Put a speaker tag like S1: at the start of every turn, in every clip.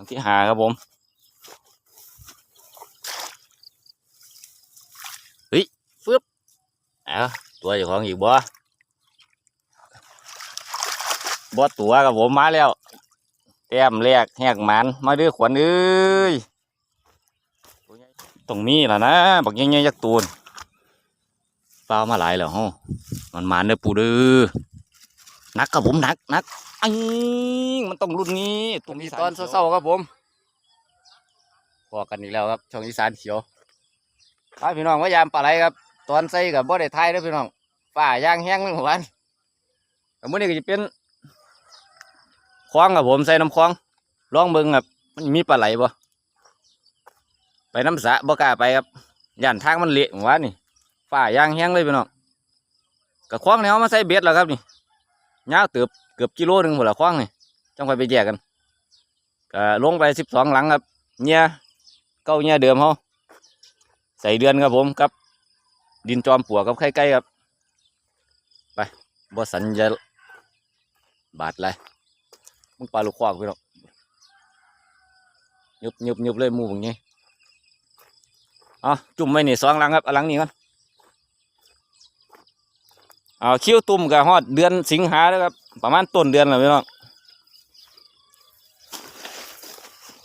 S1: ลังที่หาครับผมเฮ้ยฟึบเอาตัวเจ้าของอีกบ่บ่ตัวกับผมมาแล้ว แต้มแรกแหกหมันมาด้อขวัญเอ้ยตรงนี้แหละนะบักยังไงยักตูนเปล่ามาหลายแล้วฮะมันหมันเด้อปูเด้อ นักกับผมนักนักไอ้มันต้องรุ่นนี้ตรงนี้ตอนเศร้าๆครับผมพอกันอีกแล้วครับช่องอีสานเขียวพาพี่น้องว่ายามปลาไหลครับ ตอนใส่กับบ่ได้ทายเด้อพี่น้องฝ้าย่างแห้งเมื่อวานแต่เมื้อนี้ก็จะเป็นคล้องกับผมใส่น้ำคล้องลองเบิ่งครับมันมีปลาไหลบ่ไปน้ำสะบ่กล้าไปครับย่านทางมันเละหมู่บ้านนี่ฝ้าย่างแห้งเลยพี่น้องกับคล้องเนี่ยเอามาใส่เบ็ดแล้วครับนี่ ยาวเติบเกือบกิโลหนึ่งหมดละคล้องนี่จังไปไปแยกกันก็ลงไปสิบสองหลังครับเนี่ยเก้าเนี่ยเดิมเขาใส่เดือนครับผมกับดินจอมปลวกับไข่ไก่ครับ ไปบ่สัญญาบาดเลยมึงปลาลูกควากไปหรอกยุบยุบยุบเลยมูอย่างงี้เอาจุ่มไว้นี่สองหลังครับอหลังนี้ก่อน เอาคิ้วตุ่มกับฮอดเดือนสิงหาแล้วครับ ประมาณต้นเดือนแล้วพี่น้อง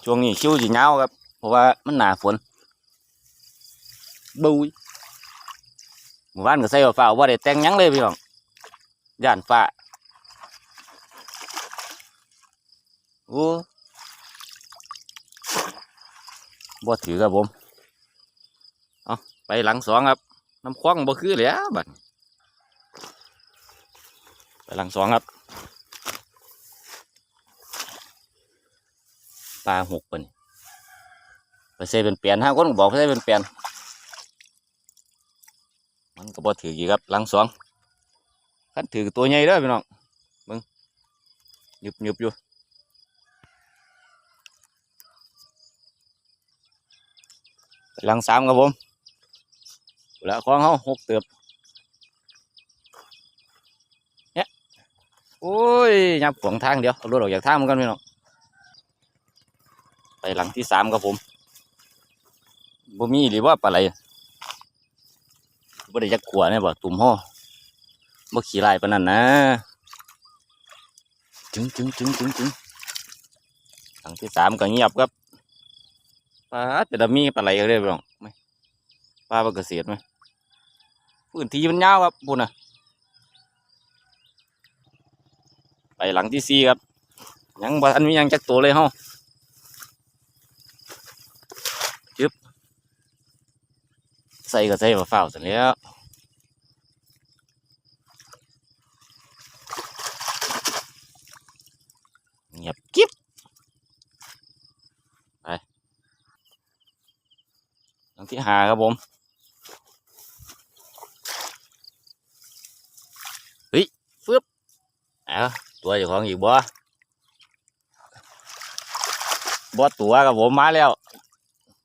S1: ช่วงนี้คิ้วสีเงาวครับ เพราะว่ามันหนาฝนบุยหมู่บ้านก็ใส่ฝ้าว่าได้แต่งยังเลยพี่น้องย่านฝ้าโอ้บ่ถือครับผม เอาไปหลังสองครับ น้ำคว้างบ่คือแล้วบัด หลังสองครับปลาหกเป็นไปใส่เป็นเปลี่ยนห้าคนบอกไปใส่เป็นเปลี่ยนมันก็บ่ถือกี่ครับหลังสองคันถือตัวใหญ่เด้อพี่น้องมึงหยุบยุบอยู่หลังสามครับผมแล้วของเขาหกเติบเนี่ย โอ้ยยับขวางทางเดียวรถออกจากทางเหมือนกันพี่น้องไปหลังที่สามครับผมบ่มีหรือว่าปลาไหลบ่ได้จักขัวเนี่ยบ่ตุ่มห่อบ่ขี่ลายปานนั้นนะจึงจึงจึงจึงจึงหลังที่สามก็เงียบครับปลาแต่ละมีปลาไหลก็ได้บ้างไหมปลาปลาเกษตรไหมพื้นที่มันยาวครับปุ่นอะ ไป หลังที่สี่ครับ ยังบ่ทันมีหยังจักตัวเลยเฮาจึบใส่ก็ใส่มาเฝ้าวเสร็จแล้วเงียบกิ๊บหลังที่หาครับผมเฮ้ยฟึบเอา ตัวเจ้าของอีกบ่บ่ตัวกับผมมาแล้ว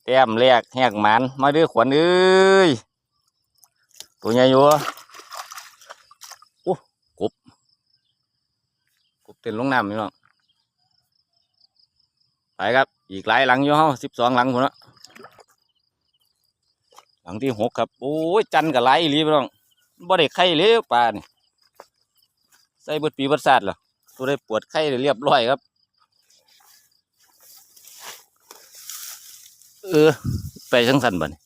S1: แต้มแรกแหกหมันมาเด้อขวัญเอ้ยตัวใหญ่อยู่โอ้กบกบเต้นลงน้ำนี่เนาะไปครับ อีกหลายหลังอยู่เฮาสิบสองหลังพุ่นเนาะหลังที่หกครับโอ้ยจันกับไหลอีหลีพี่น้องบ่ได้ไข่เลี้ยปลานี่ใส่บดปีบดศาสตร์เหรอ ตัวได้ปวดไข่เรียบร้อยครับ เออ ไปจังสันบ่นี่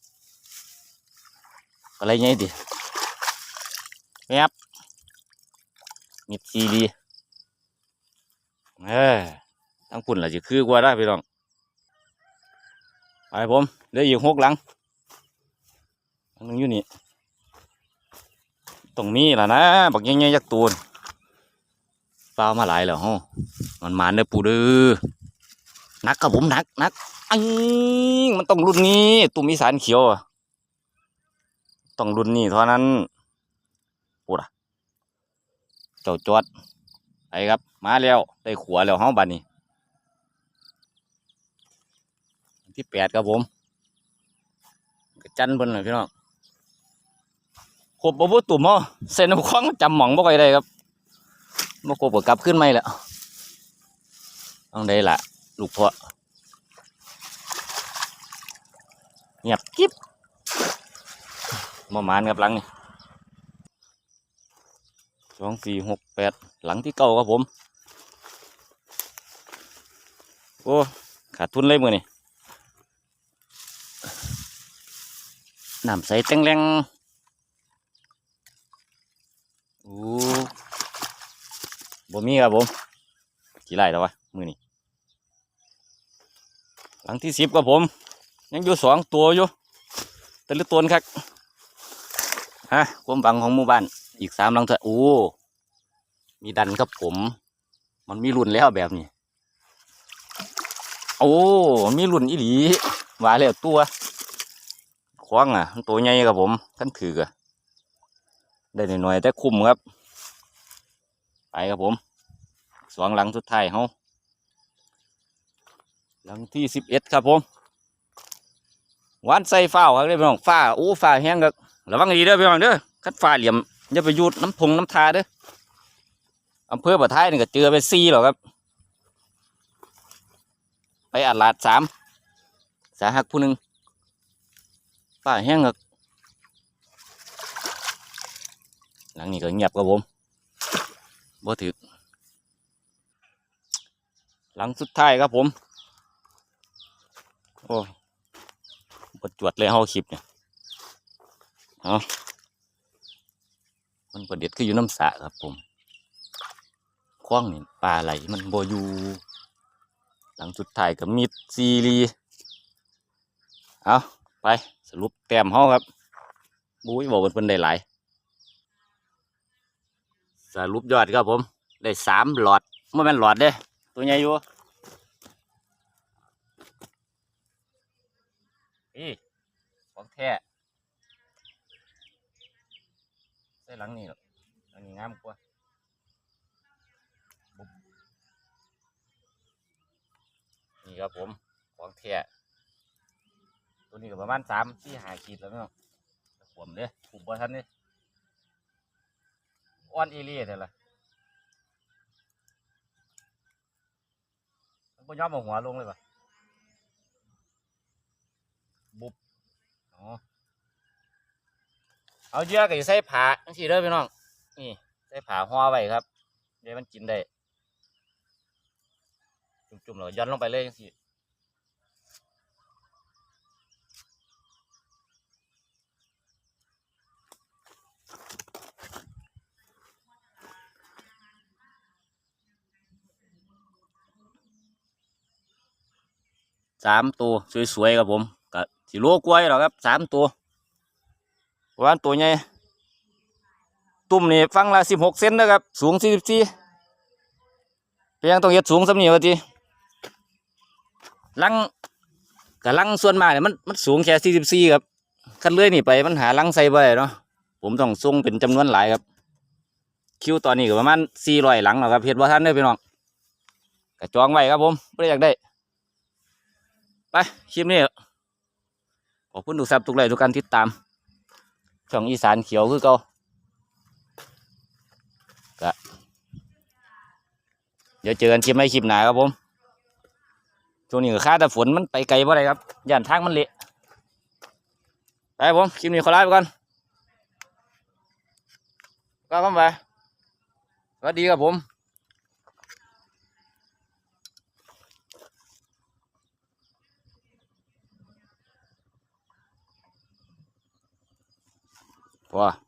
S1: อะไรไงดิแมบมิดซีดีเออทั้งปุ่นล่ะจะคือกว่าได้พี่น้องไปผมเหลืออยู่หกหลังอันนึงอยู่นี่ตรงนี้แหละนะบักยังไงยักตูน เปล่ามาหลายแล้วฮะมันมาเด้อปูเด้อนักกับผมนักนักไอ้มันต้องรุ่นนี้ ตุ่มอีสานเขียวต้องรุ่นนี้เท่านั้นปูดะเจ้าจวดไปครับ มาแล้วได้ขัวแล้วเฮาบัดนี้ที่แปดครับผมกระจันเพิ่นเลยพี่น้องขบบ่บ่ตุ่มเนาะเส้นน้ำคว้างจำหม่องบ่ค่อยได้ครับ มะกบก็กลับขึ้นไม่แล้วต้องได้ละลูกเพาะเงียบกิ๊บมามานกับหลังนี่สองสี่หกแปดหลังที่เก่าครับผม โอ้ขาดทุนเลยมือนี่น้ำใสแตงแรงโอ้ บ่มีครับผมกี่ไร่แล้ววะมือนี่หลังที่สิบครับผม ยังอยู่สองตัวอยู่แต่ละตัวครับฮะความบังของหมู่บ้าน อีกสามหลังเถอะโอ้มีดันครับผม มันมีรุ่นแล้วแบบนี้โอ้มีรุ่นอีหลีว่าแล้วตัวคว้างอะ ตัวใหญ่ครับผมท่านถือกอะได้หน่อยๆแต่คุ้มครับ ไปครับผมสองหลังสุดท้ายเฮาหลังที่สิบเอ็ดครับผมวานใส่ฟ้าครับเด้พี่น้องฟ้าโอ้ฟ้าแห้งครับระวังดีเด้อพี่น้องเด้อคัดฟ้าเหลี่ยมอย่าไปยุดน้ำพงน้ำทาเด้ออำเภอบ่อท้ายนี่ก็เจอไปสี่หรอกครับ ไปอัดลาดสามสาหักผู้หนึ่งป้าแห้งครับหลังนี้ก็เงียบครับผม บ่ถึก หลังสุดท้ายครับผม โอ้บดจวดเลยเฮาคลิปเนี่ยเอามันประเด็ดคืออยู่น้ำสระครับผมคว้างนี่ปลาไหลมันโบอยู่ หลังสุดท้ายกับมิดซีรีส์เอาไปสรุปแต้มเฮาครับบุ้ยบอกเป็นเพิ่นได้หลาย สรุปยอดครับผม ได้สามหลอดไม่แม่นหลอดเด้ตัวใหญ่อยู่อีของแท้ใส่หลังนี่หรอกอันนี้งามกว่านี่ครับผมของแท้ตัวนี้ก็ประมาณสามที่หาขีดแล้วเนาะขวมเด้ขุมบ่ทันเด้ อ้อนอีเลียเท่าล่ะมันบ่ยอมเอาหัวลงเลยปะบุบอ๋อเอาเยื่อก็จะใส่ผาจังซี่เด้อพี่น้อง นี่ใส่ผาห่อไว้ครับ เดี๋ยวมันกินได้ จุ่มๆแล้วย้อนลงไปเลยจังซี่ สามตัวสวยๆครับผมก็สิโลกล้วยหรอกครับสามตัวเพระว่าตัวใหญ่ตุ่มนี่ฟังละสิบหกเซนนะครับ สูงสี่สิบสี่เพียงต้องเฮ็ดสูงสำนีวะทีลังกับลังส่วนมากเนี่ยมันมันสูงแค่สี่สิบสี่ครับคันเลื่อยนี่ไปมันหาลังใส่ได้เนาะผมต้องส่งเป็นจำนวนหลายครับคิวตอนนี้ก็ประมาณสี่ร้อยหลังแล้วครับเฮ็ดว่าท่านเด้อพี่น้องกระจองไว้ครับผมไม่อยากได้ ไปคลิปนี้ขอบคุณทุกซับทุกไลค์ทุกการติดตาม ช่องอีสานเขียวคือเก่าก็เดี๋ยวเจอกันคลิปไม่คลิปหนาครับผมช่วงนี้ค่าแต่ฝนมันไปไกลบ่ได้ครับย่านทางมันเละไปครับผมคลิปนี้ขอลาไปก่อนก็เข้าไปสวัสดีครับผม พอ